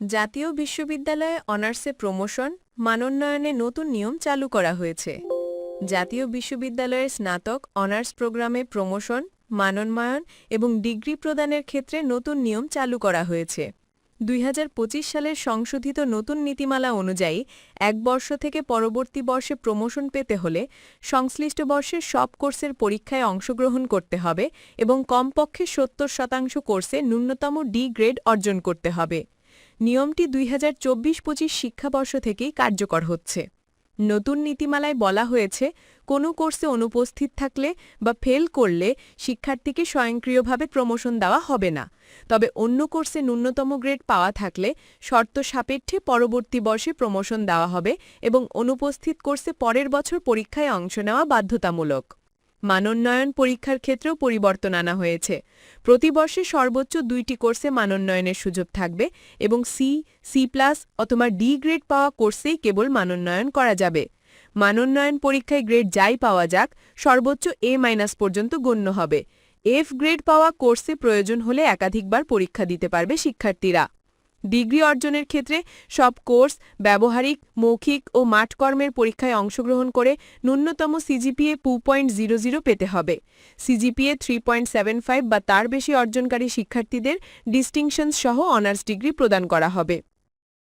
জাতীয় বিশ্ববিদ্যালয়ে অনার্সে প্রমোশন, মানোন্নয়নে নতুন নিয়ম চালু করা হয়েছে। জাতীয় বিশ্ববিদ্যালয়ের স্নাতক, অনার্স প্রোগ্রামে প্রমোশন, মানোন্নয়ন এবং ডিগ্রি প্রদানের ক্ষেত্রে নতুন নিয়ম চালু করা হয়েছে। দুই হাজার পঁচিশ সালের সংশোধিত নতুন নীতিমালা অনুযায়ী, এক বর্ষ থেকে পরবর্তী বর্ষে প্রমোশন পেতে হলে সংশ্লিষ্ট বর্ষের সব কোর্সের পরীক্ষায় অংশগ্রহণ করতে হবে এবং কমপক্ষে সত্তর শতাংশ কোর্সে ন্যূনতম ডি গ্রেড অর্জন করতে হবে। নিয়মটি দুই হাজার চব্বিশ পঁচিশ শিক্ষাবর্ষ থেকেই কার্যকর হচ্ছে। নতুন নীতিমালায় বলা হয়েছে, কোনো কোর্সে অনুপস্থিত থাকলে বা ফেল করলে শিক্ষার্থীকে স্বয়ংক্রিয়ভাবে প্রমোশন দেওয়া হবে না। তবে অন্য কোর্সে ন্যূনতম গ্রেড পাওয়া থাকলে শর্ত সাপেক্ষে পরবর্তী বর্ষে প্রমোশন দেওয়া হবে এবং অনুপস্থিত কোর্সে পরের বছর পরীক্ষায় অংশ নেওয়া বাধ্যতামূলক। মানোন্নয়ন পরীক্ষার ক্ষেত্রেও পরিবর্তন আনা হয়েছে। প্রতি বর্ষে সর্বোচ্চ দুইটি কোর্সে মানোন্নয়নের সুযোগ থাকবে এবং সি সি প্লাস অথবা ডি গ্রেড পাওয়া কোর্সেই কেবল মানোন্নয়ন করা যাবে। মানোন্নয়ন পরীক্ষায় গ্রেড যাই পাওয়া যাক, সর্বোচ্চ এ মাইনাস পর্যন্ত গণ্য হবে। এফ গ্রেড পাওয়া কোর্সে প্রয়োজন হলে একাধিকবার পরীক্ষা দিতে পারবে শিক্ষার্থীরা। ডিগ্রি অর্জনের ক্ষেত্রে সব কোর্স ব্যবহারিক, মৌখিক ও মাঠকর্মের পরীক্ষায় অংশগ্রহণ করে ন্যূনতম CGPA two point zero zero পেতে হবে। CGPA three point seven five বা তার বেশি অর্জনকারী শিক্ষার্থীদের ডিস্টিংশনস সহ অনার্স ডিগ্রি প্রদান করা হবে।